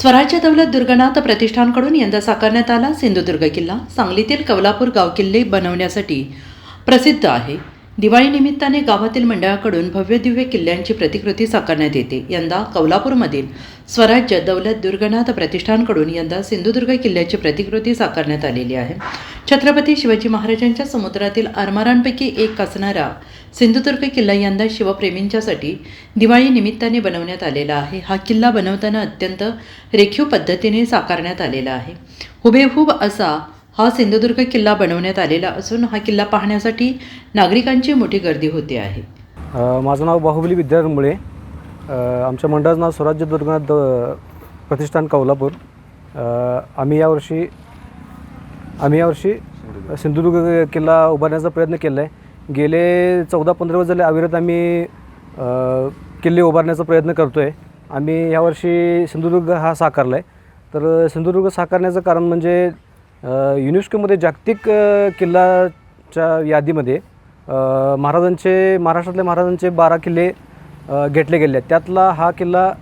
स्वराज्य दौलत दुर्गनाथ प्रतिष्ठानकडून यंदा साकारण्यात आला सिंधुदुर्ग किल्ला सांगलीतील कवलापूर गाव किल्ले बनवण्यासाठी प्रसिद्ध आहे. दिवाळी निमित्ताने गावातील मंडळाकडून भव्यदिव्य किल्ल्यांची प्रतिकृती साकारण्यात येते. यंदा कौलापूरमधील स्वराज्य दौलत दुर्गनाथ प्रतिष्ठानकडून यंदा सिंधुदुर्ग किल्ल्याची प्रतिकृती साकारण्यात आलेली आहे. छत्रपती शिवाजी महाराजांच्या समुद्रातील आरमारांपैकी एक असणारा सिंधुदुर्ग किल्ला यंदा शिवप्रेमींच्यासाठी दिवाळी निमित्ताने बनवण्यात आलेला आहे. हा किल्ला बनवताना अत्यंत रेखीव पद्धतीने साकारण्यात आलेला आहे. हुबेहूब असा हा सिंधुदुर्ग किल्ला बनवण्यात आलेला असून हा किल्ला पाहण्यासाठी नागरिकांची मोठी गर्दी होते आहे. माझं नाव बाहुबली विद्यारंभुळे आमच्या मंडळाचं नाव स्वराज्य दुर्गनाथ द- प्रतिष्ठान कोल्हापूर आम्ही यावर्षी आम्ही यावर्षी सिंधुदुर्ग किल्ला उभारण्याचा प्रयत्न केला आहे गेले चौदा पंधरा वर्ष झाले अविरत आम्ही किल्ले उभारण्याचा प्रयत्न करतो आहे आम्ही यावर्षी सिंधुदुर्ग हा साकारला आहे तर सिंधुदुर्ग साकारण्याचं कारण म्हणजे युनेस्कोमध्ये जागतिक किल्ल्याच्या किल्लाच्या यादीमध्ये महाराजांचे महाराष्ट्रातल्या महाराजांचे बारा किल्ले घेतले गेले आहेत. त्यातला हा किल्ला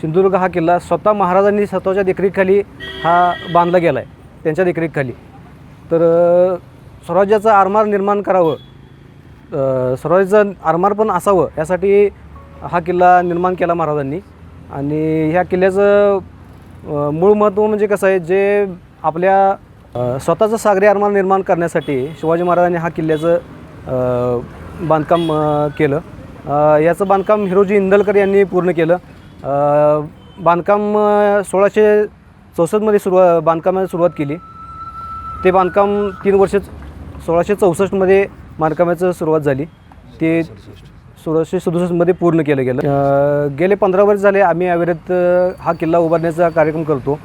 सिंधुदुर्ग हा किल्ला स्वतः महाराजांनी स्वतःच्या देखरेखीखाली हा बांधला गेला आहे त्यांच्या देखरेखीखाली. तर स्वराज्याचा स्वराज्याचं आरमार निर्माण करावं स्वराज्याचं आरमार पण असावं यासाठी हा किल्ला निर्माण केला महाराजांनी. आणि ह्या किल्ल्याचं मूळ महत्त्व म्हणजे कसं आहे जे आपल्या स्वतःचं सागरी आरमार निर्माण करण्यासाठी शिवाजी महाराजांनी हा किल्ल्याचं बांधकाम केलं. याचं बांधकाम हिरोजी इंदलकर यांनी पूर्ण केलं. बांधकाम सोळाशे चौसष्टमध्ये सुरुवा बांधकामाला सुरुवात केली. ते बांधकाम तीन वर्ष सोळाशे चौसष्टमध्ये बांधकामाचं सुरुवात झाली. ते सोळाशे सदुसष्टमध्ये पूर्ण केलं गेलं. गेले पंधरा वर्ष झाले आम्ही अविरत हा किल्ला उभारण्याचा कार्यक्रम करतो.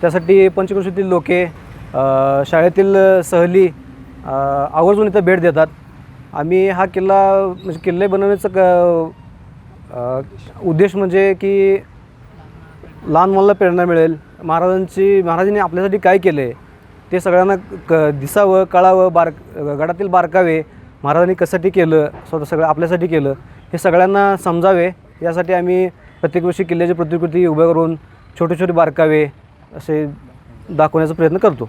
त्यासाठी पंचक्रोशीतील लोके शाळेतील सहली आवर्जून इथं भेट देतात. आम्ही हा किल्ला म्हणजे किल्ले बनवण्याचं क उद्देश म्हणजे की लहान मुलांना प्रेरणा मिळेल. महाराजांची महाराजांनी आपल्यासाठी काय केलं आहे ते सगळ्यांना क दिसावं कळावं बार गडातील बारकावे महाराजांनी कशासाठी केलं स्वतः सगळं आपल्यासाठी केलं हे सगळ्यांना समजावे. यासाठी आम्ही प्रत्येक वर्षी किल्ल्याची प्रतिकृती उभ्या करून छोटे छोटे बारकावे असे दाखवण्याचा प्रयत्न करतो.